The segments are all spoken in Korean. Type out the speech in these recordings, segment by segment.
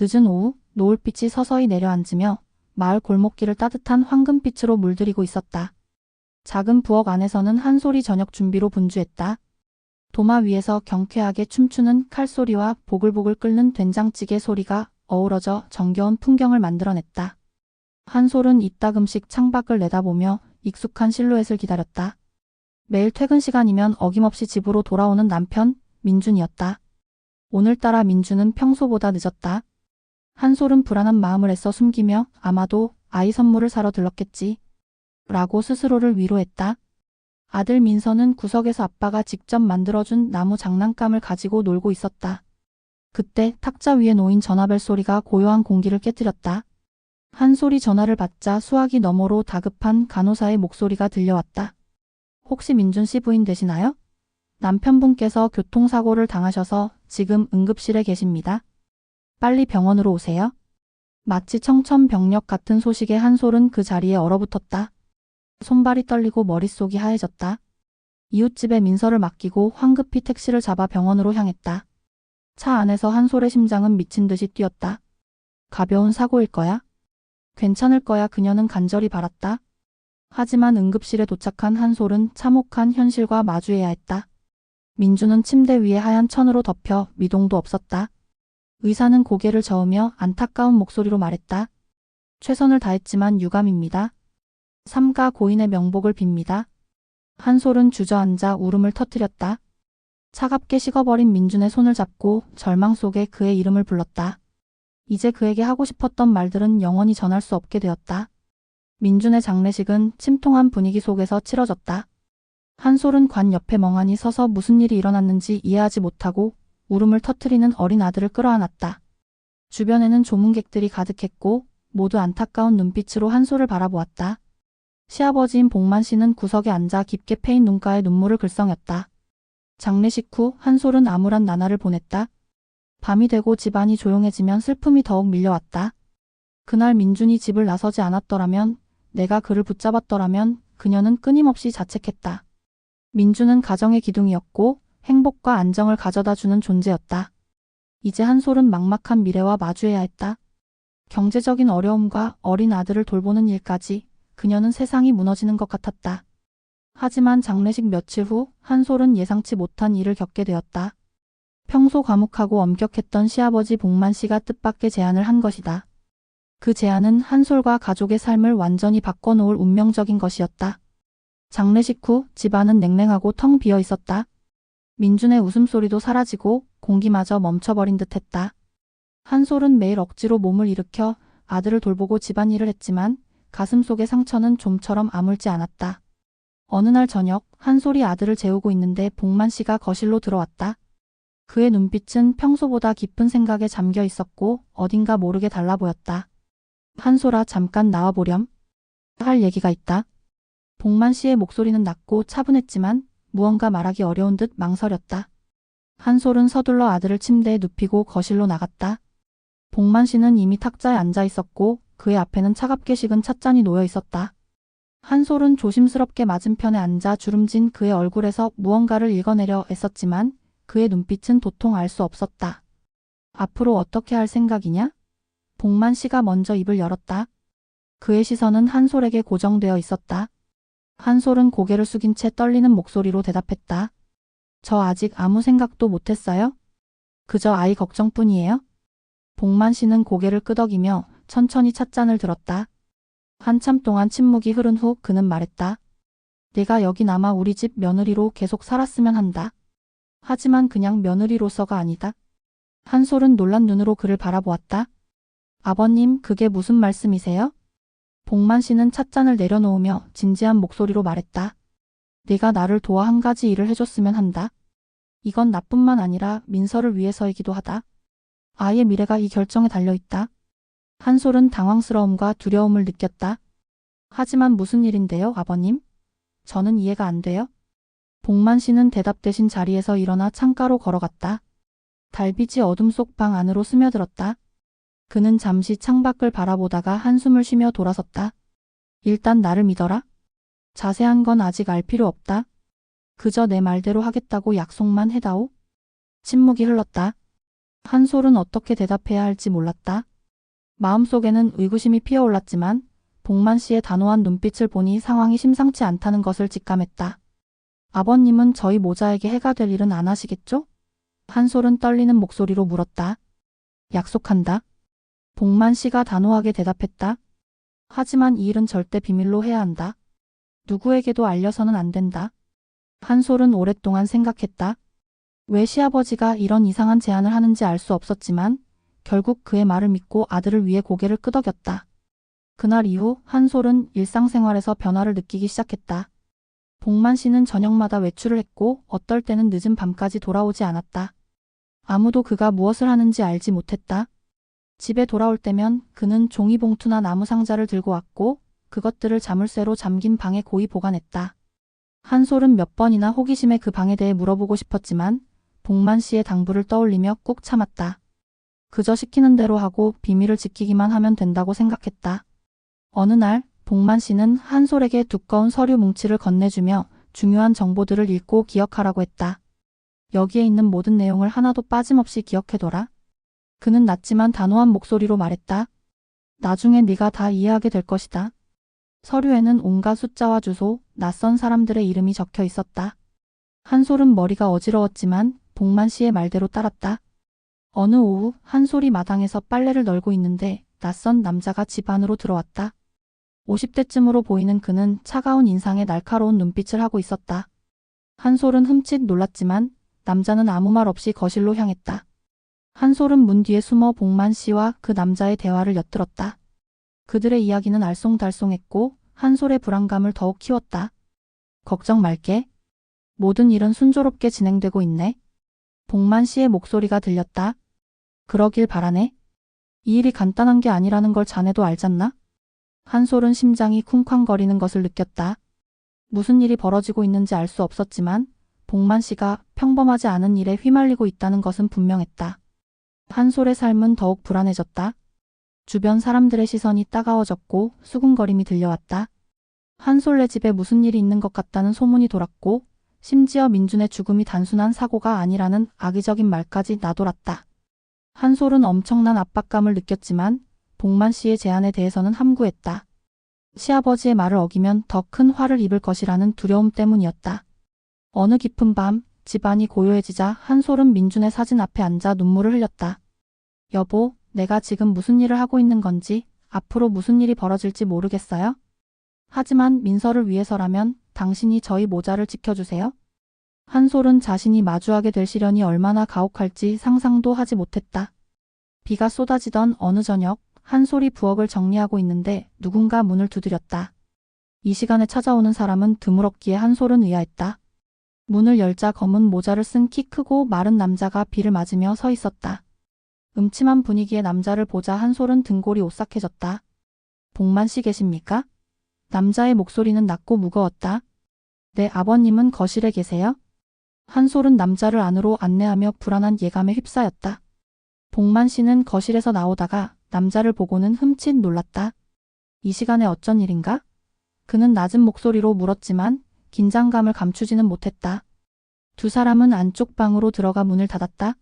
늦은 오후 노을빛이 서서히 내려앉으며 마을 골목길을 따뜻한 황금빛으로 물들이고 있었다. 작은 부엌 안에서는 한솔이 저녁 준비로 분주했다. 도마 위에서 경쾌하게 춤추는 칼소리와 보글보글 끓는 된장찌개 소리가 어우러져 정겨운 풍경을 만들어냈다. 한솔은 이따금씩 창밖을 내다보며 익숙한 실루엣을 기다렸다. 매일 퇴근 시간이면 어김없이 집으로 돌아오는 남편 민준이었다. 오늘따라 민준은 평소보다 늦었다. 한솔은 불안한 마음을 애써 숨기며 아마도 아이 선물을 사러 들렀겠지. 라고 스스로를 위로했다. 아들 민서는 구석에서 아빠가 직접 만들어준 나무 장난감을 가지고 놀고 있었다. 그때 탁자 위에 놓인 전화벨 소리가 고요한 공기를 깨뜨렸다. 한솔이 전화를 받자 수화기 너머로 다급한 간호사의 목소리가 들려왔다. 혹시 민준 씨 부인 되시나요? 남편분께서 교통사고를 당하셔서 지금 응급실에 계십니다. 빨리 병원으로 오세요. 마치 청천벽력 같은 소식에 한솔은 그 자리에 얼어붙었다. 손발이 떨리고 머릿속이 하얘졌다. 이웃집에 민서를 맡기고 황급히 택시를 잡아 병원으로 향했다. 차 안에서 한솔의 심장은 미친 듯이 뛰었다. 가벼운 사고일 거야? 괜찮을 거야 그녀는 간절히 바랐다. 하지만 응급실에 도착한 한솔은 참혹한 현실과 마주해야 했다. 민주는 침대 위에 하얀 천으로 덮여 미동도 없었다. 의사는 고개를 저으며 안타까운 목소리로 말했다. 최선을 다했지만 유감입니다. 삼가 고인의 명복을 빕니다. 한솔은 주저앉아 울음을 터뜨렸다. 차갑게 식어버린 민준의 손을 잡고 절망 속에 그의 이름을 불렀다. 이제 그에게 하고 싶었던 말들은 영원히 전할 수 없게 되었다. 민준의 장례식은 침통한 분위기 속에서 치러졌다. 한솔은 관 옆에 멍하니 서서 무슨 일이 일어났는지 이해하지 못하고 울음을 터뜨리는 어린 아들을 끌어안았다. 주변에는 조문객들이 가득했고 모두 안타까운 눈빛으로 한솔을 바라보았다. 시아버지인 복만 씨는 구석에 앉아 깊게 패인 눈가에 눈물을 글썽였다. 장례식 후 한솔은 암울한 나날을 보냈다. 밤이 되고 집안이 조용해지면 슬픔이 더욱 밀려왔다. 그날 민준이 집을 나서지 않았더라면 내가 그를 붙잡았더라면 그녀는 끊임없이 자책했다. 민준은 가정의 기둥이었고 행복과 안정을 가져다 주는 존재였다. 이제 한솔은 막막한 미래와 마주해야 했다. 경제적인 어려움과 어린 아들을 돌보는 일까지 그녀는 세상이 무너지는 것 같았다. 하지만 장례식 며칠 후 한솔은 예상치 못한 일을 겪게 되었다. 평소 과묵하고 엄격했던 시아버지 복만 씨가 뜻밖의 제안을 한 것이다. 그 제안은 한솔과 가족의 삶을 완전히 바꿔놓을 운명적인 것이었다. 장례식 후 집안은 냉랭하고 텅 비어 있었다. 민준의 웃음소리도 사라지고 공기마저 멈춰버린 듯 했다. 한솔은 매일 억지로 몸을 일으켜 아들을 돌보고 집안일을 했지만 가슴 속의 상처는 좀처럼 아물지 않았다. 어느 날 저녁 한솔이 아들을 재우고 있는데 복만 씨가 거실로 들어왔다. 그의 눈빛은 평소보다 깊은 생각에 잠겨 있었고 어딘가 모르게 달라 보였다. 한솔아 잠깐 나와보렴. 할 얘기가 있다. 복만 씨의 목소리는 낮고 차분했지만 무언가 말하기 어려운 듯 망설였다. 한솔은 서둘러 아들을 침대에 눕히고 거실로 나갔다. 복만 씨는 이미 탁자에 앉아 있었고 그의 앞에는 차갑게 식은 찻잔이 놓여 있었다. 한솔은 조심스럽게 맞은편에 앉아 주름진 그의 얼굴에서 무언가를 읽어내려 애썼지만 그의 눈빛은 도통 알 수 없었다. 앞으로 어떻게 할 생각이냐? 복만 씨가 먼저 입을 열었다. 그의 시선은 한솔에게 고정되어 있었다. 한솔은 고개를 숙인 채 떨리는 목소리로 대답했다. 저 아직 아무 생각도 못했어요? 그저 아이 걱정뿐이에요? 복만 씨는 고개를 끄덕이며 천천히 찻잔을 들었다. 한참 동안 침묵이 흐른 후 그는 말했다. 내가 여기 남아 우리 집 며느리로 계속 살았으면 한다. 하지만 그냥 며느리로서가 아니다. 한솔은 놀란 눈으로 그를 바라보았다. 아버님, 그게 무슨 말씀이세요? 복만 씨는 찻잔을 내려놓으며 진지한 목소리로 말했다. 네가 나를 도와 한 가지 일을 해줬으면 한다. 이건 나뿐만 아니라 민서를 위해서이기도 하다. 아이의 미래가 이 결정에 달려있다. 한솔은 당황스러움과 두려움을 느꼈다. 하지만 무슨 일인데요, 아버님? 저는 이해가 안 돼요. 복만 씨는 대답 대신 자리에서 일어나 창가로 걸어갔다. 달빛이 어둠 속 방 안으로 스며들었다. 그는 잠시 창밖을 바라보다가 한숨을 쉬며 돌아섰다. 일단 나를 믿어라. 자세한 건 아직 알 필요 없다. 그저 내 말대로 하겠다고 약속만 해다오. 침묵이 흘렀다. 한솔은 어떻게 대답해야 할지 몰랐다. 마음속에는 의구심이 피어올랐지만 복만 씨의 단호한 눈빛을 보니 상황이 심상치 않다는 것을 직감했다. 아버님은 저희 모자에게 해가 될 일은 안 하시겠죠? 한솔은 떨리는 목소리로 물었다. 약속한다. 복만 씨가 단호하게 대답했다. 하지만 이 일은 절대 비밀로 해야 한다. 누구에게도 알려서는 안 된다. 한솔은 오랫동안 생각했다. 왜 시아버지가 이런 이상한 제안을 하는지 알 수 없었지만 결국 그의 말을 믿고 아들을 위해 고개를 끄덕였다. 그날 이후 한솔은 일상생활에서 변화를 느끼기 시작했다. 복만 씨는 저녁마다 외출을 했고 어떨 때는 늦은 밤까지 돌아오지 않았다. 아무도 그가 무엇을 하는지 알지 못했다. 집에 돌아올 때면 그는 종이봉투나 나무 상자를 들고 왔고 그것들을 자물쇠로 잠긴 방에 고이 보관했다. 한솔은 몇 번이나 호기심에 그 방에 대해 물어보고 싶었지만 복만 씨의 당부를 떠올리며 꾹 참았다. 그저 시키는 대로 하고 비밀을 지키기만 하면 된다고 생각했다. 어느 날 복만 씨는 한솔에게 두꺼운 서류 뭉치를 건네주며 중요한 정보들을 읽고 기억하라고 했다. 여기에 있는 모든 내용을 하나도 빠짐없이 기억해둬라. 그는 낮지만 단호한 목소리로 말했다. 나중에 네가 다 이해하게 될 것이다. 서류에는 온갖 숫자와 주소, 낯선 사람들의 이름이 적혀 있었다. 한솔은 머리가 어지러웠지만 복만 씨의 말대로 따랐다. 어느 오후 한솔이 마당에서 빨래를 널고 있는데 낯선 남자가 집 안으로 들어왔다. 50대쯤으로 보이는 그는 차가운 인상에 날카로운 눈빛을 하고 있었다. 한솔은 흠칫 놀랐지만 남자는 아무 말 없이 거실로 향했다. 한솔은 문 뒤에 숨어 복만 씨와 그 남자의 대화를 엿들었다. 그들의 이야기는 알쏭달쏭했고 한솔의 불안감을 더욱 키웠다. 걱정 말게. 모든 일은 순조롭게 진행되고 있네. 복만 씨의 목소리가 들렸다. 그러길 바라네. 이 일이 간단한 게 아니라는 걸 자네도 알잖나? 한솔은 심장이 쿵쾅거리는 것을 느꼈다. 무슨 일이 벌어지고 있는지 알 수 없었지만 복만 씨가 평범하지 않은 일에 휘말리고 있다는 것은 분명했다. 한솔의 삶은 더욱 불안해졌다. 주변 사람들의 시선이 따가워졌고 수군거림이 들려왔다. 한솔네 집에 무슨 일이 있는 것 같다는 소문이 돌았고 심지어 민준의 죽음이 단순한 사고가 아니라는 악의적인 말까지 나돌았다. 한솔은 엄청난 압박감을 느꼈지만 복만 씨의 제안에 대해서는 함구했다. 시아버지의 말을 어기면 더 큰 화를 입을 것이라는 두려움 때문이었다. 어느 깊은 밤 집안이 고요해지자 한솔은 민준의 사진 앞에 앉아 눈물을 흘렸다. 여보, 내가 지금 무슨 일을 하고 있는 건지, 앞으로 무슨 일이 벌어질지 모르겠어요? 하지만 민서를 위해서라면 당신이 저희 모자를 지켜주세요. 한솔은 자신이 마주하게 될 시련이 얼마나 가혹할지 상상도 하지 못했다. 비가 쏟아지던 어느 저녁, 한솔이 부엌을 정리하고 있는데 누군가 문을 두드렸다. 이 시간에 찾아오는 사람은 드물었기에 한솔은 의아했다. 문을 열자 검은 모자를 쓴 키 크고 마른 남자가 비를 맞으며 서 있었다. 음침한 분위기의 남자를 보자 한솔은 등골이 오싹해졌다. 복만 씨 계십니까? 남자의 목소리는 낮고 무거웠다. 네, 아버님은 거실에 계세요? 한솔은 남자를 안으로 안내하며 불안한 예감에 휩싸였다. 복만 씨는 거실에서 나오다가 남자를 보고는 흠칫 놀랐다. 이 시간에 어쩐 일인가? 그는 낮은 목소리로 물었지만 긴장감을 감추지는 못했다. 두 사람은 안쪽 방으로 들어가 문을 닫았다.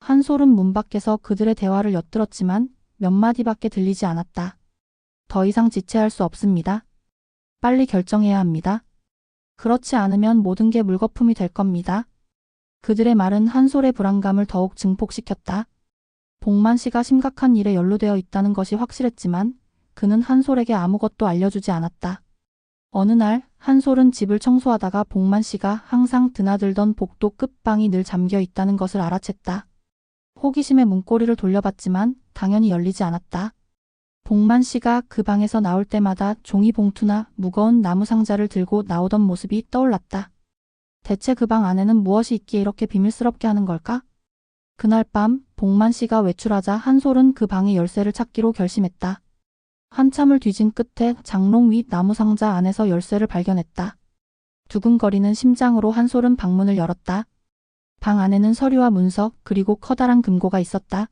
한솔은 문 밖에서 그들의 대화를 엿들었지만 몇 마디밖에 들리지 않았다. 더 이상 지체할 수 없습니다. 빨리 결정해야 합니다. 그렇지 않으면 모든 게 물거품이 될 겁니다. 그들의 말은 한솔의 불안감을 더욱 증폭시켰다. 복만 씨가 심각한 일에 연루되어 있다는 것이 확실했지만 그는 한솔에게 아무것도 알려주지 않았다. 어느 날 한솔은 집을 청소하다가 복만 씨가 항상 드나들던 복도 끝방이 늘 잠겨 있다는 것을 알아챘다. 호기심에 문고리를 돌려봤지만 당연히 열리지 않았다. 복만 씨가 그 방에서 나올 때마다 종이 봉투나 무거운 나무 상자를 들고 나오던 모습이 떠올랐다. 대체 그 방 안에는 무엇이 있기에 이렇게 비밀스럽게 하는 걸까? 그날 밤 복만 씨가 외출하자 한솔은 그 방의 열쇠를 찾기로 결심했다. 한참을 뒤진 끝에 장롱 위 나무 상자 안에서 열쇠를 발견했다. 두근거리는 심장으로 한솔은 방문을 열었다. 방 안에는 서류와 문서 그리고 커다란 금고가 있었다.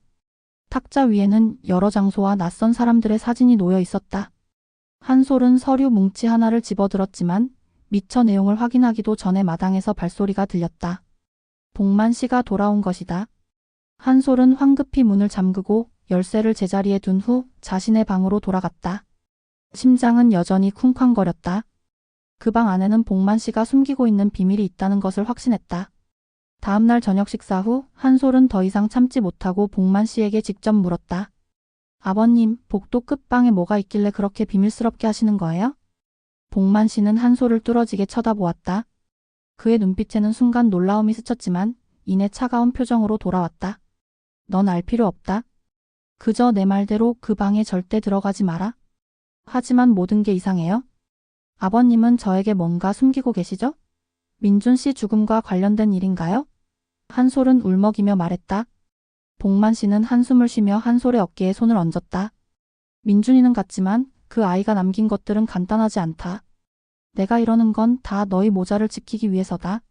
탁자 위에는 여러 장소와 낯선 사람들의 사진이 놓여 있었다. 한솔은 서류 뭉치 하나를 집어들었지만 미처 내용을 확인하기도 전에 마당에서 발소리가 들렸다. 복만 씨가 돌아온 것이다. 한솔은 황급히 문을 잠그고 열쇠를 제자리에 둔 후 자신의 방으로 돌아갔다. 심장은 여전히 쿵쾅거렸다. 그 방 안에는 복만 씨가 숨기고 있는 비밀이 있다는 것을 확신했다. 다음날 저녁 식사 후 한솔은 더 이상 참지 못하고 복만 씨에게 직접 물었다. 아버님, 복도 끝방에 뭐가 있길래 그렇게 비밀스럽게 하시는 거예요? 복만 씨는 한솔을 뚫어지게 쳐다보았다. 그의 눈빛에는 순간 놀라움이 스쳤지만 이내 차가운 표정으로 돌아왔다. 넌 알 필요 없다. 그저 내 말대로 그 방에 절대 들어가지 마라. 하지만 모든 게 이상해요. 아버님은 저에게 뭔가 숨기고 계시죠? 민준 씨 죽음과 관련된 일인가요? 한솔은 울먹이며 말했다. 복만 씨는 한숨을 쉬며 한솔의 어깨에 손을 얹었다. 민준이는 같지만 그 아이가 남긴 것들은 간단하지 않다. 내가 이러는 건 다 너희 모자를 지키기 위해서다.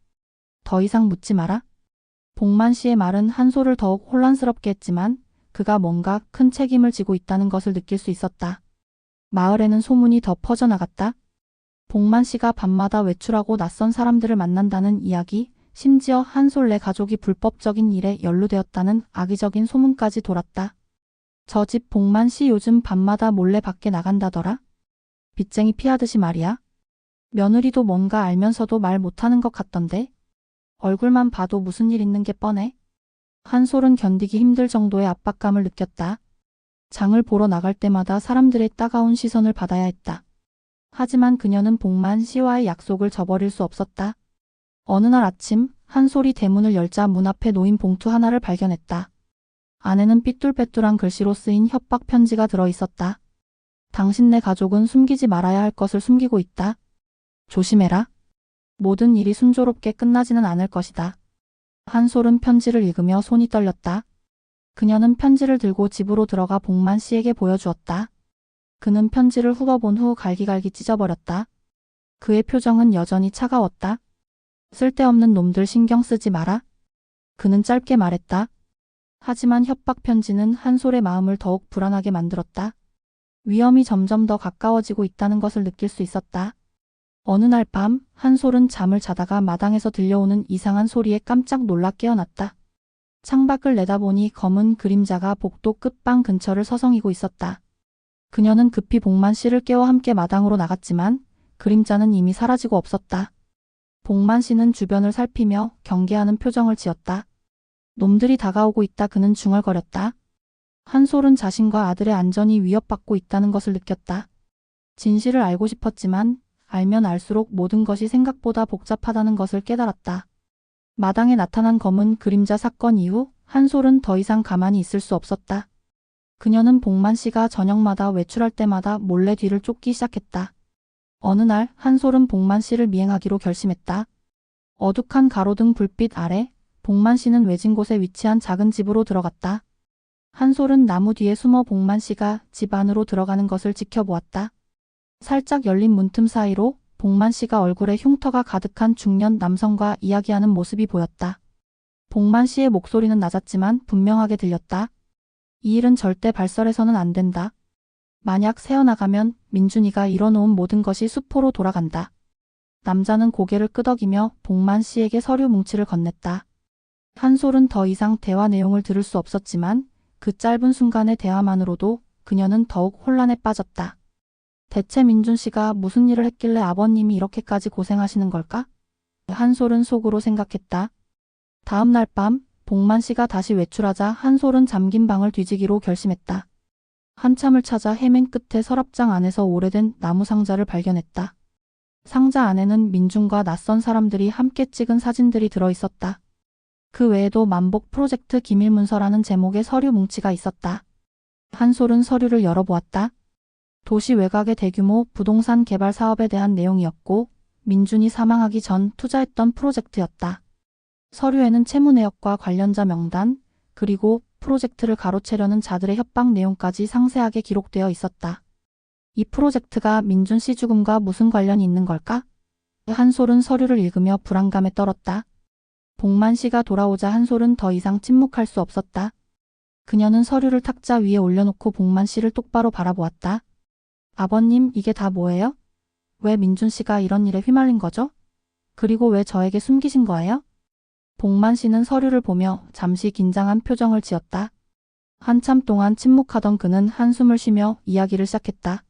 더 이상 묻지 마라. 복만 씨의 말은 한솔을 더욱 혼란스럽게 했지만 그가 뭔가 큰 책임을 지고 있다는 것을 느낄 수 있었다. 마을에는 소문이 더 퍼져나갔다. 복만 씨가 밤마다 외출하고 낯선 사람들을 만난다는 이야기, 심지어 한솔 내 가족이 불법적인 일에 연루되었다는 악의적인 소문까지 돌았다. 저 집 복만 씨 요즘 밤마다 몰래 밖에 나간다더라? 빚쟁이 피하듯이 말이야. 며느리도 뭔가 알면서도 말 못하는 것 같던데. 얼굴만 봐도 무슨 일 있는 게 뻔해. 한솔은 견디기 힘들 정도의 압박감을 느꼈다. 장을 보러 나갈 때마다 사람들의 따가운 시선을 받아야 했다. 하지만 그녀는 복만 씨와의 약속을 저버릴 수 없었다. 어느 날 아침 한솔이 대문을 열자 문 앞에 놓인 봉투 하나를 발견했다. 안에는 삐뚤빼뚤한 글씨로 쓰인 협박 편지가 들어 있었다. 당신네 가족은 숨기지 말아야 할 것을 숨기고 있다. 조심해라. 모든 일이 순조롭게 끝나지는 않을 것이다. 한솔은 편지를 읽으며 손이 떨렸다. 그녀는 편지를 들고 집으로 들어가 복만 씨에게 보여주었다. 그는 편지를 훑어본 후 갈기갈기 찢어버렸다. 그의 표정은 여전히 차가웠다. 쓸데없는 놈들 신경 쓰지 마라. 그는 짧게 말했다. 하지만 협박 편지는 한솔의 마음을 더욱 불안하게 만들었다. 위험이 점점 더 가까워지고 있다는 것을 느낄 수 있었다. 어느 날 밤 한솔은 잠을 자다가 마당에서 들려오는 이상한 소리에 깜짝 놀라 깨어났다. 창밖을 내다보니 검은 그림자가 복도 끝방 근처를 서성이고 있었다. 그녀는 급히 복만 씨를 깨워 함께 마당으로 나갔지만 그림자는 이미 사라지고 없었다. 복만 씨는 주변을 살피며 경계하는 표정을 지었다. 놈들이 다가오고 있다 그는 중얼거렸다. 한솔은 자신과 아들의 안전이 위협받고 있다는 것을 느꼈다. 진실을 알고 싶었지만 알면 알수록 모든 것이 생각보다 복잡하다는 것을 깨달았다. 마당에 나타난 검은 그림자 사건 이후 한솔은 더 이상 가만히 있을 수 없었다. 그녀는 복만 씨가 저녁마다 외출할 때마다 몰래 뒤를 쫓기 시작했다. 어느 날 한솔은 복만 씨를 미행하기로 결심했다. 어둑한 가로등 불빛 아래 복만 씨는 외진 곳에 위치한 작은 집으로 들어갔다. 한솔은 나무 뒤에 숨어 복만 씨가 집 안으로 들어가는 것을 지켜보았다. 살짝 열린 문틈 사이로 복만 씨가 얼굴에 흉터가 가득한 중년 남성과 이야기하는 모습이 보였다. 복만 씨의 목소리는 낮았지만 분명하게 들렸다. 이 일은 절대 발설해서는 안 된다. 만약 새어나가면 민준이가 이뤄놓은 모든 것이 수포로 돌아간다. 남자는 고개를 끄덕이며 복만 씨에게 서류 뭉치를 건넸다. 한솔은 더 이상 대화 내용을 들을 수 없었지만 그 짧은 순간의 대화만으로도 그녀는 더욱 혼란에 빠졌다. 대체 민준 씨가 무슨 일을 했길래 아버님이 이렇게까지 고생하시는 걸까? 한솔은 속으로 생각했다. 다음 날 밤 복만 씨가 다시 외출하자 한솔은 잠긴 방을 뒤지기로 결심했다. 한참을 찾아 헤맨 끝에 서랍장 안에서 오래된 나무 상자를 발견했다. 상자 안에는 민준과 낯선 사람들이 함께 찍은 사진들이 들어 있었다. 그 외에도 만복 프로젝트 기밀 문서라는 제목의 서류 뭉치가 있었다. 한솔은 서류를 열어보았다. 도시 외곽의 대규모 부동산 개발 사업에 대한 내용이었고 민준이 사망하기 전 투자했던 프로젝트였다. 서류에는 채무 내역과 관련자 명단, 그리고 프로젝트를 가로채려는 자들의 협박 내용까지 상세하게 기록되어 있었다. 이 프로젝트가 민준 씨 죽음과 무슨 관련이 있는 걸까? 한솔은 서류를 읽으며 불안감에 떨었다. 복만 씨가 돌아오자 한솔은 더 이상 침묵할 수 없었다. 그녀는 서류를 탁자 위에 올려놓고 복만 씨를 똑바로 바라보았다. 아버님, 이게 다 뭐예요? 왜 민준 씨가 이런 일에 휘말린 거죠? 그리고 왜 저에게 숨기신 거예요? 복만 씨는 서류를 보며 잠시 긴장한 표정을 지었다. 한참 동안 침묵하던 그는 한숨을 쉬며 이야기를 시작했다.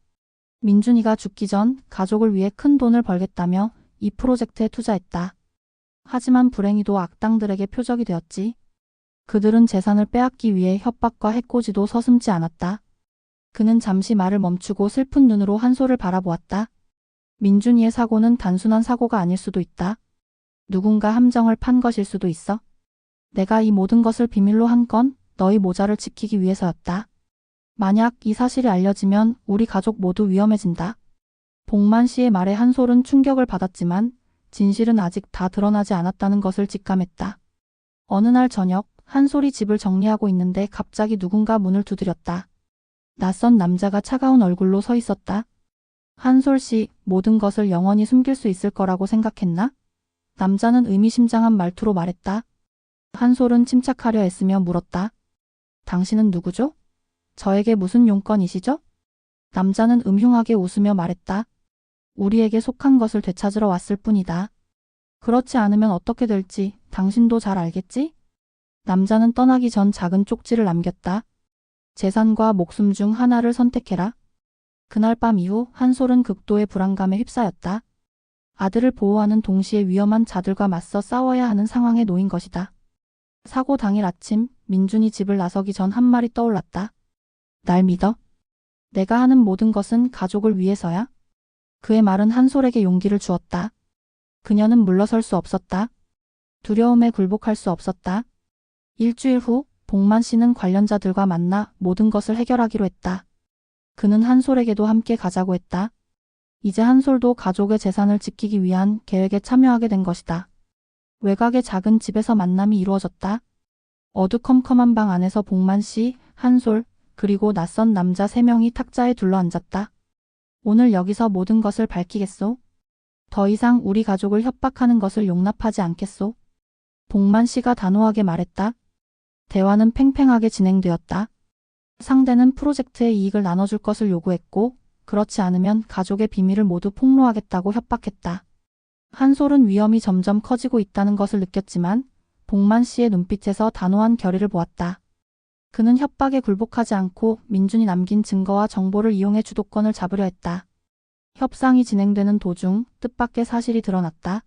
민준이가 죽기 전 가족을 위해 큰 돈을 벌겠다며 이 프로젝트에 투자했다. 하지만 불행히도 악당들에게 표적이 되었지. 그들은 재산을 빼앗기 위해 협박과 해코지도 서슴지 않았다. 그는 잠시 말을 멈추고 슬픈 눈으로 한솔을 바라보았다. 민준이의 사고는 단순한 사고가 아닐 수도 있다. 누군가 함정을 판 것일 수도 있어. 내가 이 모든 것을 비밀로 한 건 너희 모자를 지키기 위해서였다. 만약 이 사실이 알려지면 우리 가족 모두 위험해진다. 복만 씨의 말에 한솔은 충격을 받았지만 진실은 아직 다 드러나지 않았다는 것을 직감했다. 어느 날 저녁 한솔이 집을 정리하고 있는데 갑자기 누군가 문을 두드렸다. 낯선 남자가 차가운 얼굴로 서 있었다. 한솔 씨, 모든 것을 영원히 숨길 수 있을 거라고 생각했나? 남자는 의미심장한 말투로 말했다. 한솔은 침착하려 애쓰며 물었다. 당신은 누구죠? 저에게 무슨 용건이시죠? 남자는 음흉하게 웃으며 말했다. 우리에게 속한 것을 되찾으러 왔을 뿐이다. 그렇지 않으면 어떻게 될지 당신도 잘 알겠지? 남자는 떠나기 전 작은 쪽지를 남겼다. 재산과 목숨 중 하나를 선택해라. 그날 밤 이후 한솔은 극도의 불안감에 휩싸였다. 아들을 보호하는 동시에 위험한 자들과 맞서 싸워야 하는 상황에 놓인 것이다. 사고 당일 아침 민준이 집을 나서기 전 한 말이 떠올랐다. 날 믿어. 내가 하는 모든 것은 가족을 위해서야. 그의 말은 한솔에게 용기를 주었다. 그녀는 물러설 수 없었다. 두려움에 굴복할 수 없었다. 일주일 후 복만 씨는 관련자들과 만나 모든 것을 해결하기로 했다. 그는 한솔에게도 함께 가자고 했다. 이제 한솔도 가족의 재산을 지키기 위한 계획에 참여하게 된 것이다. 외곽의 작은 집에서 만남이 이루어졌다. 어두컴컴한 방 안에서 복만 씨, 한솔, 그리고 낯선 남자 세 명이 탁자에 둘러앉았다. 오늘 여기서 모든 것을 밝히겠소? 더 이상 우리 가족을 협박하는 것을 용납하지 않겠소? 복만 씨가 단호하게 말했다. 대화는 팽팽하게 진행되었다. 상대는 프로젝트의 이익을 나눠줄 것을 요구했고, 그렇지 않으면 가족의 비밀을 모두 폭로하겠다고 협박했다. 한솔은 위험이 점점 커지고 있다는 것을 느꼈지만, 복만 씨의 눈빛에서 단호한 결의를 보았다. 그는 협박에 굴복하지 않고 민준이 남긴 증거와 정보를 이용해 주도권을 잡으려 했다. 협상이 진행되는 도중 뜻밖의 사실이 드러났다.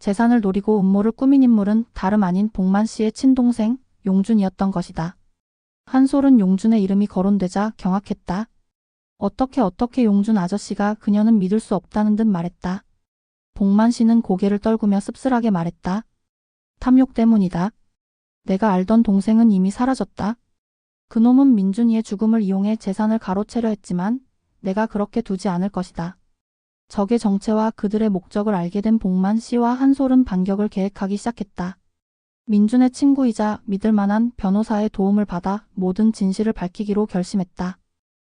재산을 노리고 음모를 꾸민 인물은 다름 아닌 복만 씨의 친동생 용준이었던 것이다. 한솔은 용준의 이름이 거론되자 경악했다. 어떻게 어떻게 용준 아저씨가 그녀는 믿을 수 없다는 듯 말했다. 복만 씨는 고개를 떨구며 씁쓸하게 말했다. 탐욕 때문이다. 내가 알던 동생은 이미 사라졌다. 그놈은 민준이의 죽음을 이용해 재산을 가로채려 했지만 내가 그렇게 두지 않을 것이다. 적의 정체와 그들의 목적을 알게 된 복만 씨와 한솔은 반격을 계획하기 시작했다. 민준의 친구이자 믿을 만한 변호사의 도움을 받아 모든 진실을 밝히기로 결심했다.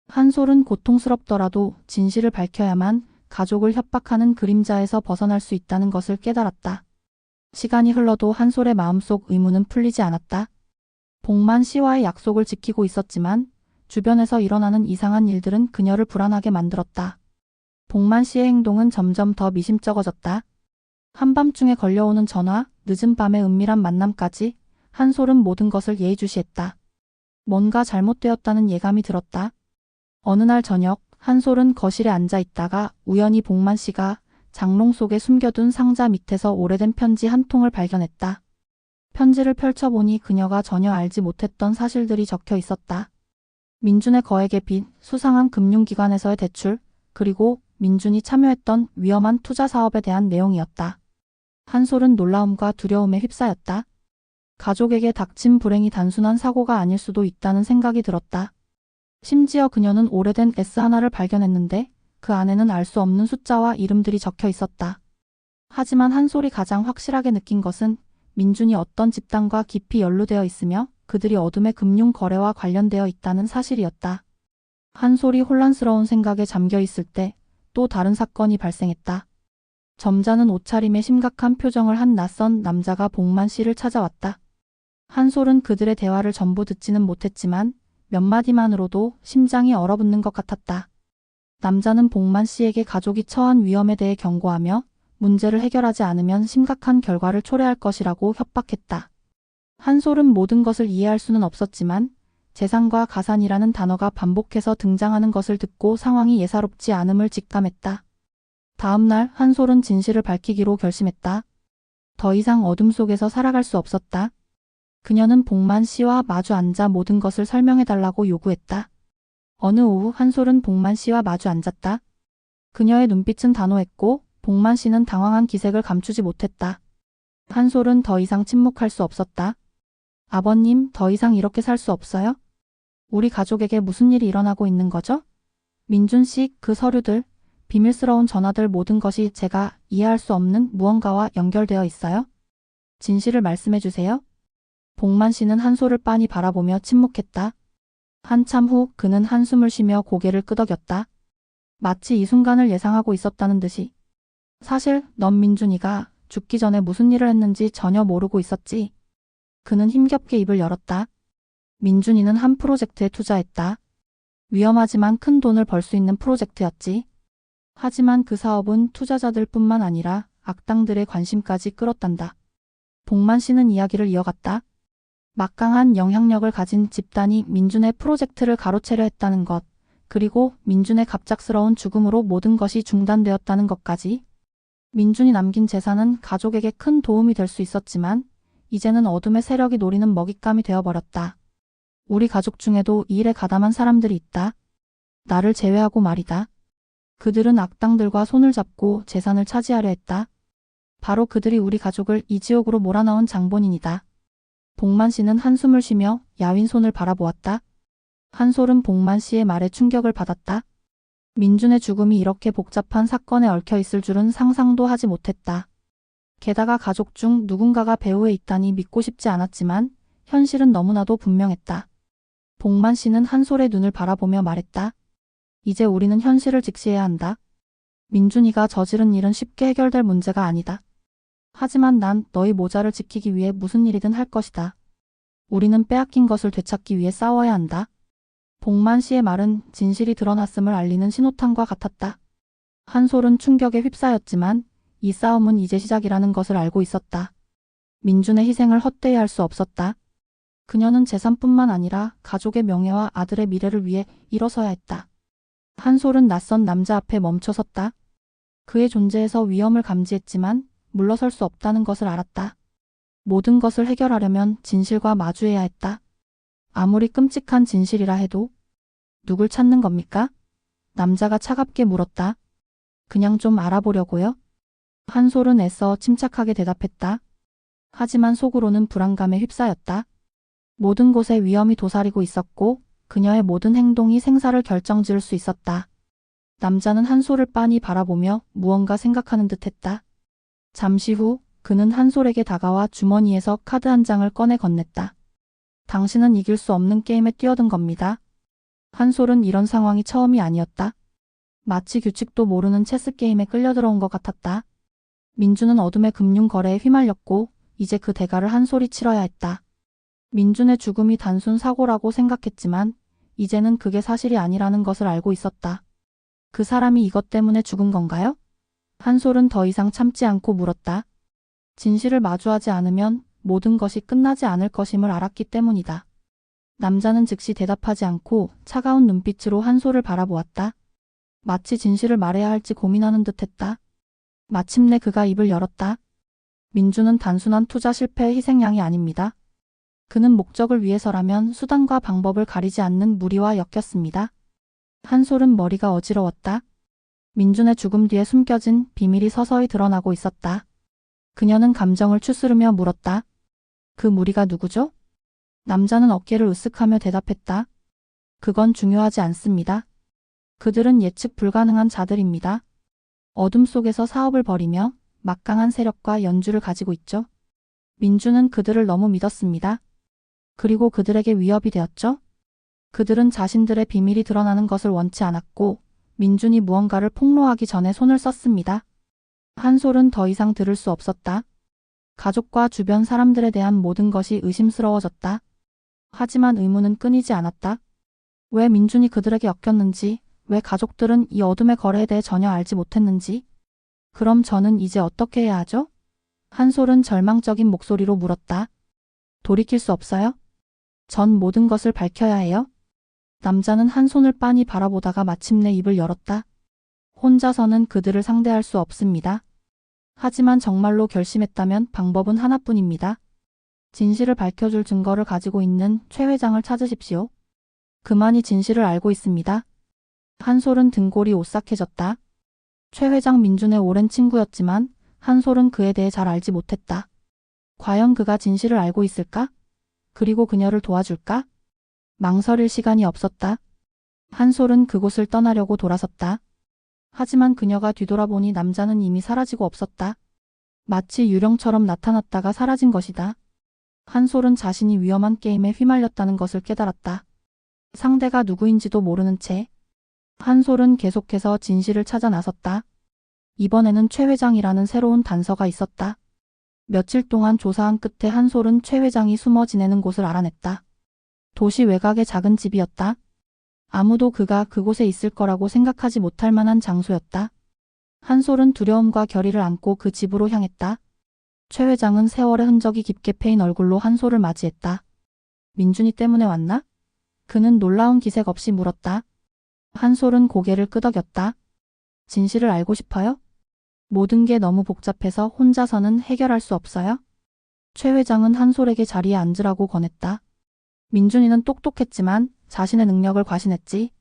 한솔은 고통스럽더라도 진실을 밝혀야만 가족을 협박하는 그림자에서 벗어날 수 있다는 것을 깨달았다. 시간이 흘러도 한솔의 마음속 의문은 풀리지 않았다. 복만 씨와의 약속을 지키고 있었지만 주변에서 일어나는 이상한 일들은 그녀를 불안하게 만들었다. 복만 씨의 행동은 점점 더 미심쩍어졌다. 한밤중에 걸려오는 전화, 늦은 밤의 은밀한 만남까지 한솔은 모든 것을 예의주시했다. 뭔가 잘못되었다는 예감이 들었다. 어느 날 저녁 한솔은 거실에 앉아 있다가 우연히 복만 씨가 장롱 속에 숨겨둔 상자 밑에서 오래된 편지 한 통을 발견했다. 편지를 펼쳐보니 그녀가 전혀 알지 못했던 사실들이 적혀 있었다. 민준의 거액의 빚, 수상한 금융기관에서의 대출, 그리고 민준이 참여했던 위험한 투자 사업에 대한 내용이었다. 한솔은 놀라움과 두려움에 휩싸였다. 가족에게 닥친 불행이 단순한 사고가 아닐 수도 있다는 생각이 들었다. 심지어 그녀는 오래된 S 하나를 발견했는데 그 안에는 알 수 없는 숫자와 이름들이 적혀 있었다. 하지만 한솔이 가장 확실하게 느낀 것은 민준이 어떤 집단과 깊이 연루되어 있으며 그들이 어둠의 금융 거래와 관련되어 있다는 사실이었다. 한솔이 혼란스러운 생각에 잠겨 있을 때 또 다른 사건이 발생했다. 점잖은 옷차림에 심각한 표정을 한 낯선 남자가 복만 씨를 찾아왔다. 한솔은 그들의 대화를 전부 듣지는 못했지만 몇 마디만으로도 심장이 얼어붙는 것 같았다. 남자는 복만 씨에게 가족이 처한 위험에 대해 경고하며 문제를 해결하지 않으면 심각한 결과를 초래할 것이라고 협박했다. 한솔은 모든 것을 이해할 수는 없었지만 재산과 가산이라는 단어가 반복해서 등장하는 것을 듣고 상황이 예사롭지 않음을 직감했다. 다음 날 한솔은 진실을 밝히기로 결심했다. 더 이상 어둠 속에서 살아갈 수 없었다. 그녀는 복만 씨와 마주 앉아 모든 것을 설명해달라고 요구했다. 어느 오후 한솔은 복만 씨와 마주 앉았다. 그녀의 눈빛은 단호했고 복만 씨는 당황한 기색을 감추지 못했다. 한솔은 더 이상 침묵할 수 없었다. 아버님, 더 이상 이렇게 살 수 없어요? 우리 가족에게 무슨 일이 일어나고 있는 거죠? 민준 씨, 그 서류들, 비밀스러운 전화들 모든 것이 제가 이해할 수 없는 무언가와 연결되어 있어요? 진실을 말씀해 주세요. 복만 씨는 한솔을 빤히 바라보며 침묵했다. 한참 후 그는 한숨을 쉬며 고개를 끄덕였다. 마치 이 순간을 예상하고 있었다는 듯이. 사실 넌 민준이가 죽기 전에 무슨 일을 했는지 전혀 모르고 있었지. 그는 힘겹게 입을 열었다. 민준이는 한 프로젝트에 투자했다. 위험하지만 큰 돈을 벌 수 있는 프로젝트였지. 하지만 그 사업은 투자자들 뿐만 아니라 악당들의 관심까지 끌었단다. 복만 씨는 이야기를 이어갔다. 막강한 영향력을 가진 집단이 민준의 프로젝트를 가로채려 했다는 것, 그리고 민준의 갑작스러운 죽음으로 모든 것이 중단되었다는 것까지. 민준이 남긴 재산은 가족에게 큰 도움이 될 수 있었지만, 이제는 어둠의 세력이 노리는 먹잇감이 되어버렸다. 우리 가족 중에도 이 일에 가담한 사람들이 있다. 나를 제외하고 말이다. 그들은 악당들과 손을 잡고 재산을 차지하려 했다. 바로 그들이 우리 가족을 이 지옥으로 몰아넣은 장본인이다. 복만 씨는 한숨을 쉬며 야윈 손을 바라보았다. 한솔은 복만 씨의 말에 충격을 받았다. 민준의 죽음이 이렇게 복잡한 사건에 얽혀 있을 줄은 상상도 하지 못했다. 게다가 가족 중 누군가가 배후에 있다니 믿고 싶지 않았지만 현실은 너무나도 분명했다. 복만 씨는 한솔의 눈을 바라보며 말했다. 이제 우리는 현실을 직시해야 한다. 민준이가 저지른 일은 쉽게 해결될 문제가 아니다. 하지만 난 너희 모자를 지키기 위해 무슨 일이든 할 것이다. 우리는 빼앗긴 것을 되찾기 위해 싸워야 한다. 복만 씨의 말은 진실이 드러났음을 알리는 신호탄과 같았다. 한솔은 충격에 휩싸였지만 이 싸움은 이제 시작이라는 것을 알고 있었다. 민준의 희생을 헛되이 할 수 없었다. 그녀는 재산뿐만 아니라 가족의 명예와 아들의 미래를 위해 일어서야 했다. 한솔은 낯선 남자 앞에 멈춰섰다. 그의 존재에서 위험을 감지했지만 물러설 수 없다는 것을 알았다. 모든 것을 해결하려면 진실과 마주해야 했다. 아무리 끔찍한 진실이라 해도 누굴 찾는 겁니까? 남자가 차갑게 물었다. 그냥 좀 알아보려고요? 한솔은 애써 침착하게 대답했다. 하지만 속으로는 불안감에 휩싸였다. 모든 곳에 위험이 도사리고 있었고 그녀의 모든 행동이 생사를 결정지을 수 있었다. 남자는 한솔을 빤히 바라보며 무언가 생각하는 듯 했다. 잠시 후 그는 한솔에게 다가와 주머니에서 카드 한 장을 꺼내 건넸다. 당신은 이길 수 없는 게임에 뛰어든 겁니다. 한솔은 이런 상황이 처음이 아니었다. 마치 규칙도 모르는 체스 게임에 끌려들어온 것 같았다. 민주는 어둠의 금융 거래에 휘말렸고 이제 그 대가를 한솔이 치러야 했다. 민준의 죽음이 단순 사고라고 생각했지만 이제는 그게 사실이 아니라는 것을 알고 있었다. 그 사람이 이것 때문에 죽은 건가요? 한솔은 더 이상 참지 않고 물었다. 진실을 마주하지 않으면 모든 것이 끝나지 않을 것임을 알았기 때문이다. 남자는 즉시 대답하지 않고 차가운 눈빛으로 한솔을 바라보았다. 마치 진실을 말해야 할지 고민하는 듯 했다. 마침내 그가 입을 열었다. 민주는 단순한 투자 실패의 희생양이 아닙니다. 그는 목적을 위해서라면 수단과 방법을 가리지 않는 무리와 엮였습니다. 한솔은 머리가 어지러웠다. 민준의 죽음 뒤에 숨겨진 비밀이 서서히 드러나고 있었다. 그녀는 감정을 추스르며 물었다. 그 무리가 누구죠? 남자는 어깨를 으쓱하며 대답했다. 그건 중요하지 않습니다. 그들은 예측 불가능한 자들입니다. 어둠 속에서 사업을 벌이며 막강한 세력과 연주를 가지고 있죠. 민주는 그들을 너무 믿었습니다. 그리고 그들에게 위협이 되었죠. 그들은 자신들의 비밀이 드러나는 것을 원치 않았고 민준이 무언가를 폭로하기 전에 손을 썼습니다. 한솔은 더 이상 들을 수 없었다. 가족과 주변 사람들에 대한 모든 것이 의심스러워졌다. 하지만 의문은 끊이지 않았다. 왜 민준이 그들에게 엮였는지, 왜 가족들은 이 어둠의 거래에 대해 전혀 알지 못했는지, 그럼 저는 이제 어떻게 해야 하죠? 한솔은 절망적인 목소리로 물었다. 돌이킬 수 없어요? 전 모든 것을 밝혀야 해요? 남자는 한 손을 빤히 바라보다가 마침내 입을 열었다. 혼자서는 그들을 상대할 수 없습니다. 하지만 정말로 결심했다면 방법은 하나뿐입니다. 진실을 밝혀줄 증거를 가지고 있는 최 회장을 찾으십시오. 그만이 진실을 알고 있습니다. 한솔은 등골이 오싹해졌다. 최 회장 민준의 오랜 친구였지만 한솔은 그에 대해 잘 알지 못했다. 과연 그가 진실을 알고 있을까? 그리고 그녀를 도와줄까? 망설일 시간이 없었다. 한솔은 그곳을 떠나려고 돌아섰다. 하지만 그녀가 뒤돌아보니 남자는 이미 사라지고 없었다. 마치 유령처럼 나타났다가 사라진 것이다. 한솔은 자신이 위험한 게임에 휘말렸다는 것을 깨달았다. 상대가 누구인지도 모르는 채 한솔은 계속해서 진실을 찾아 나섰다. 이번에는 최 회장이라는 새로운 단서가 있었다. 며칠 동안 조사한 끝에 한솔은 최 회장이 숨어 지내는 곳을 알아냈다. 도시 외곽의 작은 집이었다. 아무도 그가 그곳에 있을 거라고 생각하지 못할 만한 장소였다. 한솔은 두려움과 결의를 안고 그 집으로 향했다. 최 회장은 세월의 흔적이 깊게 패인 얼굴로 한솔을 맞이했다. 민준이 때문에 왔나? 그는 놀라운 기색 없이 물었다. 한솔은 고개를 끄덕였다. 진실을 알고 싶어요? 모든 게 너무 복잡해서 혼자서는 해결할 수 없어요? 최 회장은 한솔에게 자리에 앉으라고 권했다. 민준이는 똑똑했지만 자신의 능력을 과신했지.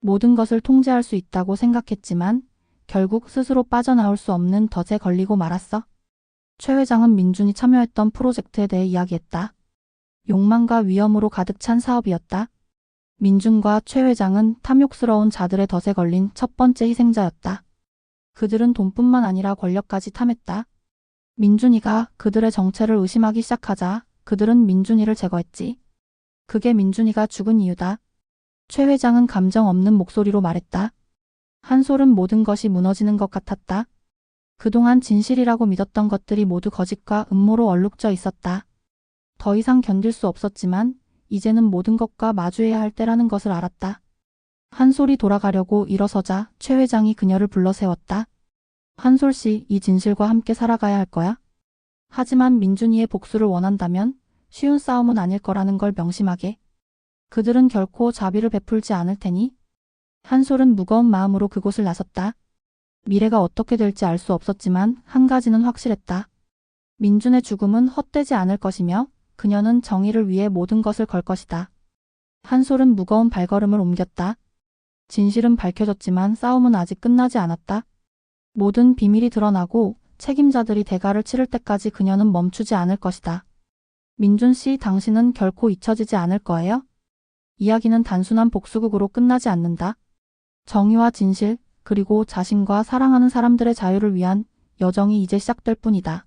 모든 것을 통제할 수 있다고 생각했지만 결국 스스로 빠져나올 수 없는 덫에 걸리고 말았어. 최 회장은 민준이 참여했던 프로젝트에 대해 이야기했다. 욕망과 위험으로 가득 찬 사업이었다. 민준과 최 회장은 탐욕스러운 자들의 덫에 걸린 첫 번째 희생자였다. 그들은 돈뿐만 아니라 권력까지 탐했다. 민준이가 그들의 정체를 의심하기 시작하자 그들은 민준이를 제거했지. 그게 민준이가 죽은 이유다. 최 회장은 감정 없는 목소리로 말했다. 한솔은 모든 것이 무너지는 것 같았다. 그동안 진실이라고 믿었던 것들이 모두 거짓과 음모로 얼룩져 있었다. 더 이상 견딜 수 없었지만 이제는 모든 것과 마주해야 할 때라는 것을 알았다. 한솔이 돌아가려고 일어서자 최 회장이 그녀를 불러 세웠다. 한솔 씨, 이 진실과 함께 살아가야 할 거야. 하지만 민준이의 복수를 원한다면 쉬운 싸움은 아닐 거라는 걸 명심하게. 그들은 결코 자비를 베풀지 않을 테니. 한솔은 무거운 마음으로 그곳을 나섰다. 미래가 어떻게 될지 알 수 없었지만 한 가지는 확실했다. 민준의 죽음은 헛되지 않을 것이며 그녀는 정의를 위해 모든 것을 걸 것이다. 한솔은 무거운 발걸음을 옮겼다. 진실은 밝혀졌지만 싸움은 아직 끝나지 않았다. 모든 비밀이 드러나고 책임자들이 대가를 치를 때까지 그녀는 멈추지 않을 것이다. 민준 씨, 당신은 결코 잊혀지지 않을 거예요? 이야기는 단순한 복수극으로 끝나지 않는다. 정의와 진실, 그리고 자신과 사랑하는 사람들의 자유를 위한 여정이 이제 시작될 뿐이다.